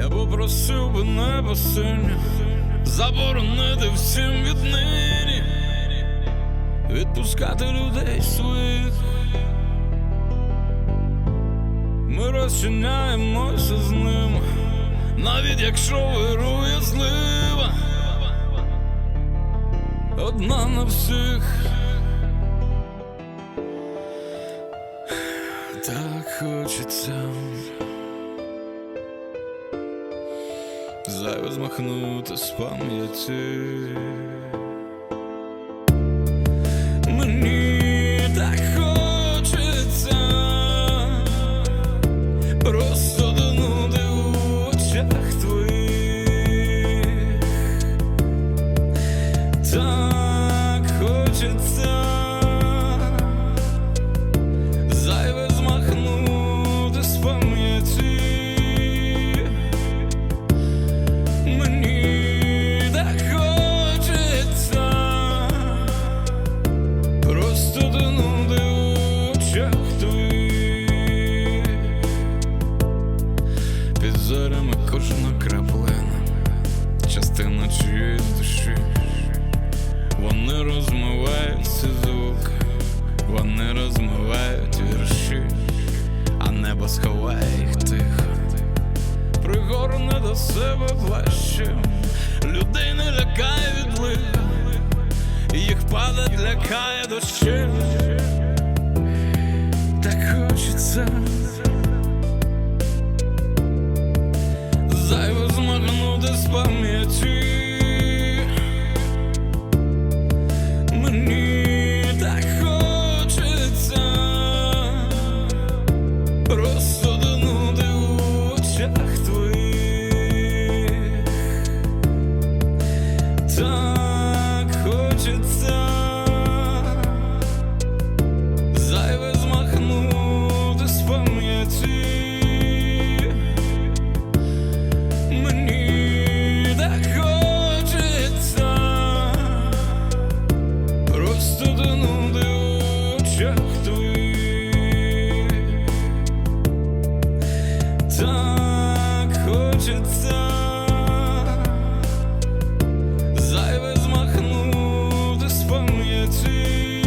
Я попросив би небо синє заборонити всім віднині відпускати людей своїх. Ми розчиняємося з ними, навіть якщо вирує злива, одна на всіх. Так хочеться зайве змахнути з пам'яті. Під кожна краплина Частина чиєїсь душі. Вони розмивають ці звуки Вони розмивають вірші А небо сховає їх тихо. Пригорне до себе плащем Людей не лякає відлив Їх падать лякає дощем Так хочеться you.